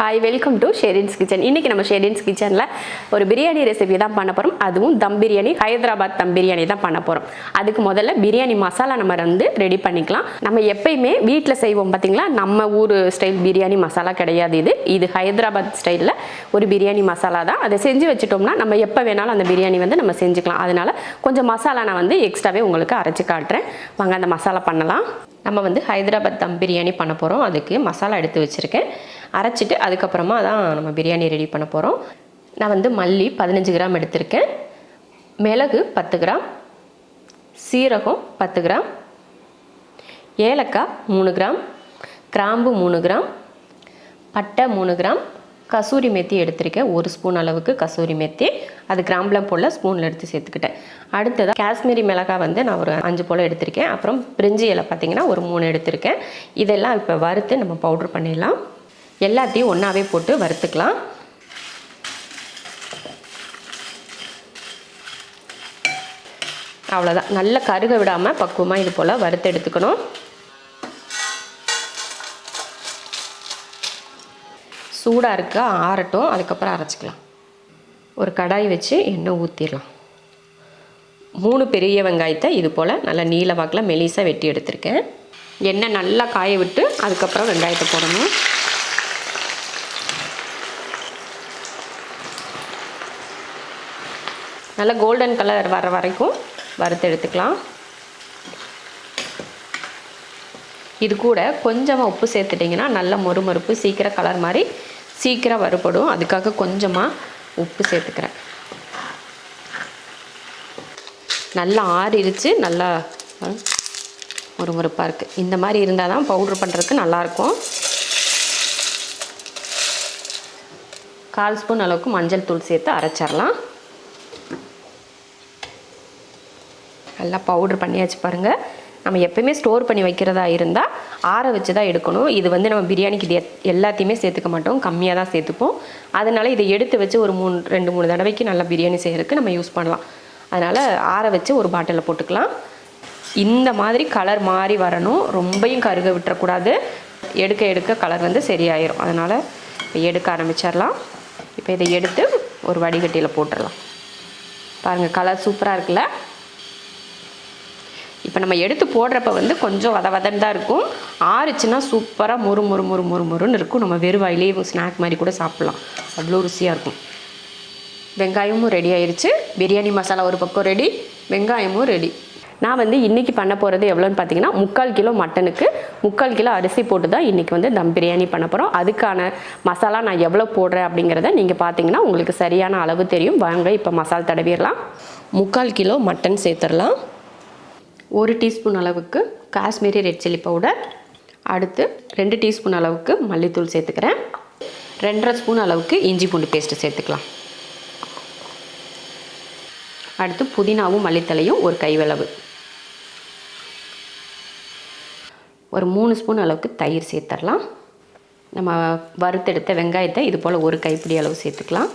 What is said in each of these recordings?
Hi welcome to Sherin's kitchen இன்றைக்கி நம்ம ஷெரின்ஸ் கிச்சனில் ஒரு பிரியாணி ரெசிபி தான் பண்ண போகிறோம் அதுவும் தம் பிரியாணி ஹைதராபாத் தம் பிரியாணி தான் பண்ண போகிறோம் அதுக்கு முதல்ல பிரியாணி மசாலா நம்ம வந்து ரெடி பண்ணிக்கலாம். நம்ம எப்பயுமே வீட்டில் செய்வோம் பார்த்தீங்களா நம்ம ஊர் ஸ்டைல் பிரியாணி மசாலா கிடையாது இது. இது ஹைதராபாத் ஸ்டைலில் ஒரு பிரியாணி மசாலா தான். அதை செஞ்சு வச்சுட்டோம்னா நம்ம எப்போ வேணாலும் அந்த பிரியாணி வந்து நம்ம செஞ்சுக்கலாம். அதனால கொஞ்சம் மசாலா நான் வந்து எக்ஸ்ட்ராவே உங்களுக்கு அரைச்சி காட்டுறேன். வாங்க அந்த மசாலா பண்ணலாம். நம்ம வந்து ஹைதராபாத் தம் பிரியாணி பண்ண போகிறோம் அதுக்கு மசாலா எடுத்து வச்சுருக்கேன். அரைச்சிட்டு அதுக்கப்புறமா தான் நம்ம பிரியாணி ரெடி பண்ண போகிறோம் நான் வந்து மல்லி பதினஞ்சு கிராம் எடுத்திருக்கேன். மிளகு பத்து கிராம். சீரகம் பத்து கிராம். ஏலக்காய் மூணு கிராம். கிராம்பு மூணு கிராம். பட்டை மூணு கிராம். கசூரி மெத்தி எடுத்திருக்கேன். ஒரு ஸ்பூன் அளவுக்கு கசூரி மெத்தி. அது கிராம்பில் போல் ஸ்பூனில் எடுத்து சேர்த்துக்கிட்டேன். அடுத்ததாக காஷ்மீரி மிளகாய் வந்து நான் ஒரு அஞ்சு போல் எடுத்திருக்கேன். அப்புறம் பிரிஞ்சி இலை பார்த்தீங்கன்னா ஒரு மூணு எடுத்திருக்கேன். இதெல்லாம் இப்போ வறுத்து நம்ம பவுட்ரு பண்ணிடலாம். எல்லாத்தையும் ஒன்றாவே போட்டு வறுத்துக்கலாம். அவ்வளோதான் நல்ல கருக விடாமல் பக்குவமாக இது போல் வறுத்து எடுத்துக்கணும். சூடாக இருக்கா ஆறட்டும் அதுக்கப்புறம் அரைச்சிக்கலாம். ஒரு கடாய் வச்சு எண்ணெய் ஊற்றிடலாம் மூணு பெரிய வெங்காயத்தை இது போல் நல்லா நீல வாக்கில் மெலிசாக வெட்டி எடுத்திருக்கேன். எண்ணெய் நல்லா காய விட்டு அதுக்கப்புறம் வெங்காயத்தை போடணும். நல்லா கோல்டன் கலர் வர வரைக்கும் வறுத்து எடுத்துக்கலாம். இது கூட கொஞ்சமாக உப்பு சேர்த்துட்டிங்கன்னா நல்ல மொறுமொறுப்பு சீக்கிரம் கலர் மாதிரி சீக்கிரம் வறுபடும். அதுக்காக கொஞ்சமாக உப்பு சேர்த்துக்கிறேன். நல்லா ஆறிடுச்சு நல்லா மொறுமொறுப்பாக இருக்குது இந்த மாதிரி இருந்தால் தான் பவுட்ரு பண்ணுறதுக்கு நல்லாயிருக்கும் கால் ஸ்பூன் அளவுக்கு மஞ்சள் தூள் சேர்த்து அரைச்சிடலாம். நல்லா பவுட்ரு பண்ணியாச்சு பாருங்கள் நம்ம எப்பயுமே ஸ்டோர் பண்ணி வைக்கிறதா இருந்தால் ஆற வச்சு தான் எடுக்கணும். இது வந்து நம்ம பிரியாணிக்கு இது எத்- எல்லாத்தையுமே சேர்த்துக்க மாட்டோம். கம்மியாக தான் சேர்த்துப்போம். அதனால் இதை எடுத்து வச்சு ஒரு மூணு ரெண்டு மூணு தடவைக்கு நல்லா பிரியாணி செய்கிறதுக்கு நம்ம யூஸ் பண்ணலாம். அதனால் ஆற வச்சு ஒரு பாட்டிலில் போட்டுக்கலாம். இந்த மாதிரி கலர் மாறி வரணும். ரொம்பையும் கருக விட்டுறக்கூடாது. எடுக்க எடுக்க கலர் வந்து சரியாயிரும். அதனால் இப்போ எடுக்க ஆரம்பிச்சிடலாம். இப்போ இதை எடுத்து ஒரு வடிகட்டியில் போட்டுடலாம். பாருங்கள் கலர் சூப்பராக இருக்குல்ல? இப்போ நம்ம எடுத்து போடுறப்ப வந்து கொஞ்சம் வத வதன்னு தான் இருக்கும். ஆறுச்சுன்னா சூப்பராக மொறு மொறு மொறு மொறு மொறுன்னு இருக்கும். நம்ம வெறும் ஸ்நாக் மாதிரி கூட சாப்பிட்லாம். அவ்வளோ ருசியாக இருக்கும். வெங்காயமும் ரெடி ஆயிடுச்சு பிரியாணி மசாலா ஒரு பக்கம் ரெடி வெங்காயமும் ரெடி நான் வந்து இன்றைக்கி பண்ண போகிறது எவ்வளோன்னு பார்த்தீங்கன்னா முக்கால் கிலோ மட்டனுக்கு முக்கால் கிலோ அரிசி போட்டு தான் இன்றைக்கி வந்து தம் பிரியாணி பண்ண போகிறோம் அதுக்கான மசாலா நான் எவ்வளோ போடுறேன் அப்படிங்கிறத நீங்கள் பார்த்தீங்கன்னா உங்களுக்கு சரியான அளவு தெரியும். வாங்க இப்போ மசாலா தடவிடலாம். முக்கால் கிலோ மட்டன் சேர்த்துடலாம். ஒரு டீஸ்பூன் அளவுக்கு காஷ்மீரி ரெட் சில்லி பவுடர். அடுத்து ரெண்டு டீஸ்பூன் அளவுக்கு மல்லித்தூள் சேர்த்துக்கிறேன். ரெண்டரை ஸ்பூன் அளவுக்கு இஞ்சி பூண்டு பேஸ்ட்டு சேர்த்துக்கலாம். அடுத்து புதினாவும் மல்லித்தலையும் ஒரு கைவளவு. ஒரு மூணு ஸ்பூன் அளவுக்கு தயிர் சேர்த்துடலாம் நம்ம வறுத்தெடுத்த வெங்காயத்தை இது போல் ஒரு கைப்பிடி அளவு சேர்த்துக்கலாம்.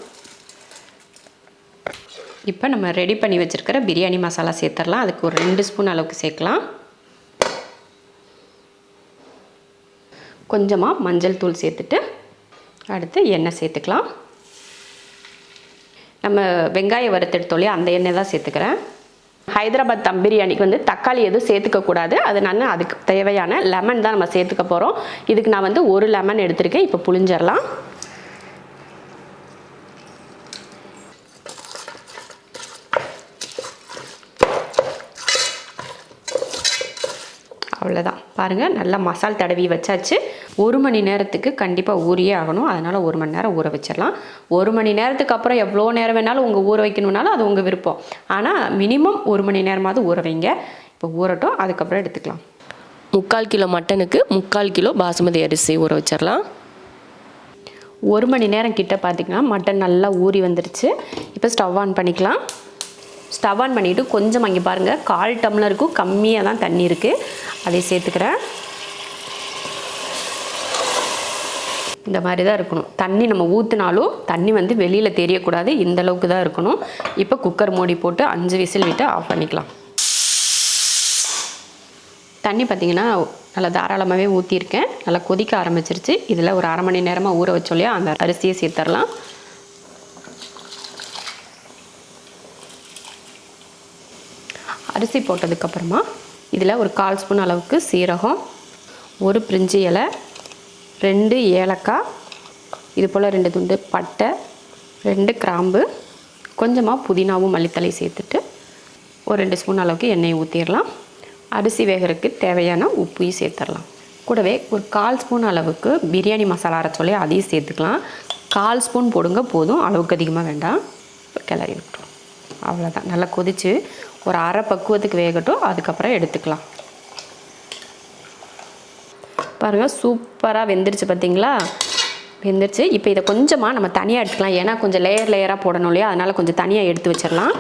இப்போ நம்ம ரெடி பண்ணி வச்சுருக்கிற பிரியாணி மசாலா சேர்த்துடலாம். அதுக்கு ஒரு ரெண்டு ஸ்பூன் அளவுக்கு சேர்க்கலாம். கொஞ்சமாக மஞ்சள் தூள் சேர்த்துட்டு அடுத்து எண்ணெய் சேர்த்துக்கலாம். நம்ம வெங்காயம் வறுத்தெடுத்தோம் இல்லையா அந்த எண்ணெய் தான் சேர்த்துக்கிறேன். ஹைதராபாத் தம் பிரியாணிக்கு வந்து தக்காளி எதுவும் சேர்த்துக்கக்கூடாது அது நான் அதுக்கு தேவையான லெமன் தான் நம்ம சேர்த்துக்க போகிறோம் இதுக்கு நான் வந்து ஒரு லெமன் எடுத்திருக்கேன். இப்போ புளிஞ்சிடலாம் அவ்வளோதான் பாருங்கள் நல்லா மசால் தடவி வச்சாச்சு. ஒரு மணி நேரத்துக்கு கண்டிப்பாக ஊறியே ஆகணும். அதனால் ஒரு மணி நேரம் ஊற வச்சிடலாம். ஒரு மணி நேரத்துக்கு அப்புறம் எவ்வளோ நேரம் வேணாலும் உங்கள் ஊற வைக்கணும்னாலும் அது உங்கள் விருப்பம். ஆனால் மினிமம் ஒரு மணி நேரமாவது ஊற வைங்க. இப்போ ஊறட்டும் அதுக்கப்புறம் எடுத்துக்கலாம். முக்கால் கிலோ மட்டனுக்கு முக்கால் கிலோ பாசுமதி அரிசி ஊற வச்சிடலாம். ஒரு மணி நேரம் கிட்ட பார்த்திங்கன்னா மட்டன் நல்லா ஊறி வந்துருச்சு. இப்போ ஸ்டவ் ஆன் பண்ணிக்கலாம். ஸ்டவ் ஆன் பண்ணிவிட்டு கொஞ்சம் அங்கே பாருங்கள் கால் டம்ளருக்கும் கம்மியாக தான் தண்ணி இருக்குது அதை சேர்த்துக்கிறேன். இந்த மாதிரி தான் இருக்கணும். தண்ணி நம்ம ஊற்றினாலும் தண்ணி வந்து வெளியில் தெரியக்கூடாது. இந்த அளவுக்கு தான் இருக்கணும். இப்போ குக்கர் மூடி போட்டு அஞ்சு விசில் விட்டு ஆஃப் பண்ணிக்கலாம். தண்ணி பார்த்திங்கன்னா நல்லா தாராளமாகவே ஊற்றிருக்கேன் நல்லா கொதிக்க ஆரம்பிச்சிருச்சு. இதில் ஒரு அரை மணி நேரமாக ஊற வச்சோம் இல்லையா அந்த அரிசியை சேர்த்துடலாம் அரிசி போட்டதுக்கப்புறமா இதில் ஒரு கால் ஸ்பூன் அளவுக்கு சீரகம் ஒரு பிரிஞ்சி இலை ரெண்டு ஏலக்காய் இது போல் ரெண்டு துண்டு பட்டை ரெண்டு கிராம்பு கொஞ்சமாக புதினாவும் மல்லித்தலை சேர்த்துட்டு ஒரு ரெண்டு ஸ்பூன் அளவுக்கு எண்ணெய் ஊற்றிடலாம். அரிசி வேகிறதுக்கு தேவையான உப்பையும் சேர்த்துடலாம். கூடவே ஒரு கால் ஸ்பூன் அளவுக்கு பிரியாணி மசாலா அரைச்சோலே அதையும் சேர்த்துக்கலாம். கால் ஸ்பூன் போடுங்க போதும் அளவுக்கு அதிகமாக வேண்டாம். கிளறி விட்டுரும். அவ்வளோதான். நல்லா கொதித்து ஒரு அரை பக்குவத்துக்கு வேகட்டும் அதுக்கப்புறம் எடுத்துக்கலாம். பாருங்கள் சூப்பராக வெந்துருச்சு பார்த்தீங்களா வெந்துருச்சு. இப்போ இதை கொஞ்சமாக நம்ம தனியாக எடுத்துக்கலாம். ஏன்னா கொஞ்சம் லேயர் லேயராக போடணும் இல்லையா? அதனால் கொஞ்சம் தனியாக எடுத்து வச்சிடலாம்.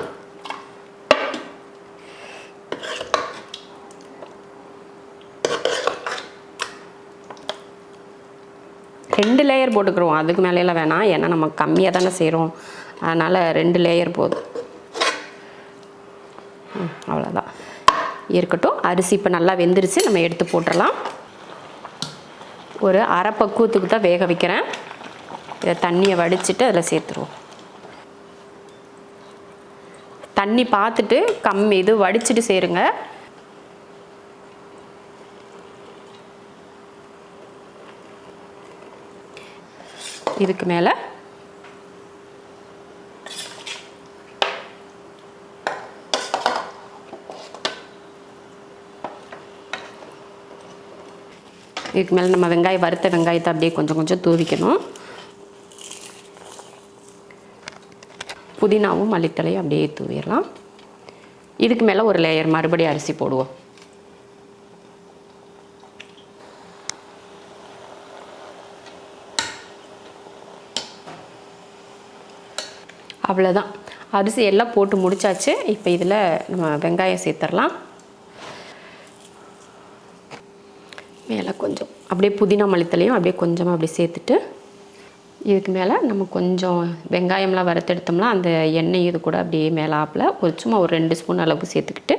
ரெண்டு லேயர் போட்டுக்கிறோம் அதுக்கு மேலேலாம் வேணாம். ஏன்னா நம்ம கம்மியாக தானே செய்கிறோம் அதனால் ரெண்டு லேயர் போதும். அவ்வளோதான் இருக்கட்டும் அரிசி இப்போ நல்லா வெந்துருச்சு நம்ம எடுத்து போட்டுடலாம் ஒரு அரை பக்குவத்துக்கு தான் வேக வைக்கிறேன். இதை தண்ணியை வடிச்சிட்டு அதில் சேர்த்துருவோம். தண்ணி பார்த்துட்டு கம்மி இது வடிச்சிட்டு சேருங்க. இதுக்கு மேலே இதுக்கு மேலே நம்ம வெங்காயம் வறுத்த வெங்காயத்தை அப்படியே கொஞ்சம் கொஞ்சம் தூவிக்கணும். புதினாவும் மல்லித்தலையும் அப்படியே தூவிடலாம். இதுக்கு மேலே ஒரு லேயர் மறுபடியும் அரிசி போடுவோம். அவ்வளோதான் அரிசி எல்லாம் போட்டு முடித்தாச்சு இப்போ இதில் நம்ம வெங்காயம் சேர்த்துடலாம். மேலே கொஞ்சம் அப்படியே புதினா மல்லித்தலையும் அப்படியே கொஞ்சமாக அப்படியே சேர்த்துட்டு இதுக்கு மேலே நம்ம கொஞ்சம் வெங்காயம்லாம் வறுத்தெடுத்தோம்னா அந்த எண்ணெய் இது கூட அப்படியே மேலாப்பில் ஒரு சும்மா ஒரு ரெண்டு ஸ்பூன் அளவுக்கு சேர்த்துக்கிட்டு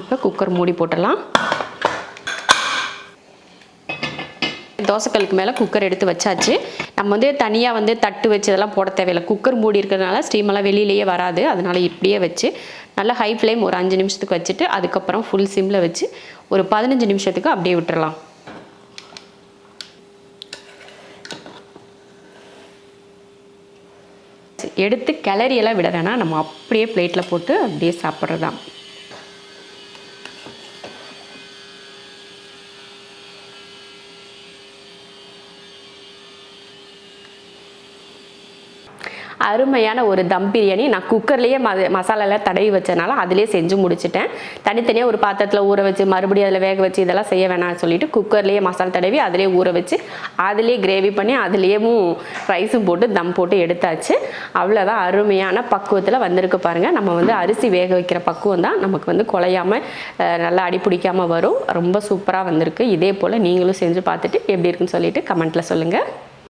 இப்போ குக்கர் மூடி போட்டலாம் தோசைக்கல்லுக்கு மேலே குக்கர் எடுத்து வச்சாச்சு. நம்ம வந்து தனியாக வந்து தட்டு வச்சு இதெல்லாம் போட தேவையில்லை. குக்கர் மூடி இருக்கிறதுனால ஸ்டீமெல்லாம் வெளியிலேயே வராது. அதனால் இப்படியே வச்சு நல்லா ஹை ஃப்ளேம் ஒரு அஞ்சு நிமிஷத்துக்கு வச்சுட்டு அதுக்கப்புறம் ஃபுல் சிம்மில் வச்சு ஒரு பதினஞ்சு நிமிஷத்துக்கு அப்படியே விட்டுறலாம். எடுத்து கிளறியெல்லாம் விட வேணாம். நம்ம அப்படியே பிளேட்டில் போட்டு அப்படியே சாப்பிட்றது தான் அருமையான ஒரு தம் பிரியாணி. நான் குக்கர்லேயே ம மசாலாலாம் தடவி வச்சனால அதிலே செஞ்சு முடிச்சிட்டேன். தனித்தனியாக ஒரு பாத்திரத்தில் ஊற வச்சு மறுபடியும் அதில் வேக வச்சு இதெல்லாம் செய்ய வேணாம்னு சொல்லிட்டு குக்கர்லேயே மசாலா தடவி அதிலே ஊற வச்சு அதிலே கிரேவி பண்ணி அதுலேயும் ரைஸும் போட்டு தம் போட்டு எடுத்தாச்சு. அவ்வளோதான் அருமையான பக்குவத்தில் வந்திருக்கு பாருங்கள் நம்ம வந்து அரிசி வேக வைக்கிற பக்குவம் தான். நமக்கு வந்து குலையாமல் நல்லா அடி வரும். ரொம்ப சூப்பராக வந்திருக்கு. இதே போல் நீங்களும் செஞ்சு பார்த்துட்டு எப்படி இருக்குன்னு சொல்லிட்டு கமெண்ட்டில் சொல்லுங்கள்